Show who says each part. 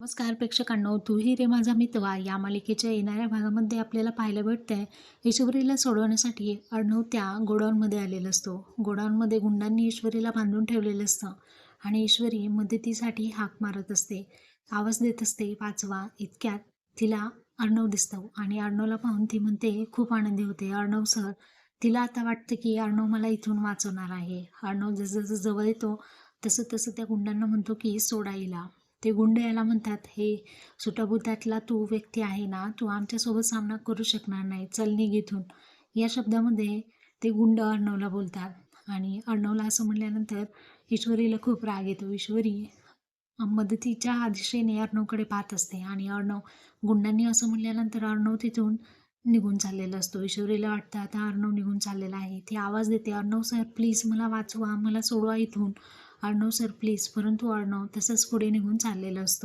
Speaker 1: नमस्कार प्रेक्षकांनो तूही रे माझा मितवा या मालिकेच्या येणाऱ्या भागामध्ये आपल्याला पाहायला भेटतंय ईश्वरीला सोडवण्यासाठी अर्णव त्या गोडाऊनमध्ये आलेला असतो. गोडाऊनमध्ये गुंडांनी ईश्वरीला बांधून ठेवलेलं असतं आणि ईश्वरी मदतीसाठी हाक मारत असते आवाज देत असते वाचवा इतक्यात तिला अर्णव दिसतो आणि अर्णवला पाहून ती म्हणते खूप आनंदी होते. अर्णव सर तिला आता वाटतं की अर्णव मला इथून वाचवणार आहे. अर्णव जसजसं जसं जवळ येतो तसं तसं त्या गुंडांना म्हणतो की सोडा हिला. ते गुंड याला म्हणतात हे सुटाबुटातला तू व्यक्ती आहे ना तू आमच्यासोबत सामना करू शकणार नाही चल घेथून या शब्दामध्ये ते गुंड अर्णवला बोलतात आणि अर्णवला असं म्हणल्यानंतर ईश्वरीला खूप राग येतो. ईश्वरी मदतीच्या दिशेने अर्णवकडे पाहत असते आणि अर्णव गुंडांनी असं म्हणल्यानंतर अर्णव तिथून निघून चाललेला असतो. ईश्वरीला वाटतं आता अर्णव निघून चाललेला आहे. ती आवाज देते अर्णव सर प्लीज मला वाचवा मला सोडवा इथून. अर्णव सर प्लीज परंतु अर्णव तसंच पुढे निघून चाललेला असतो.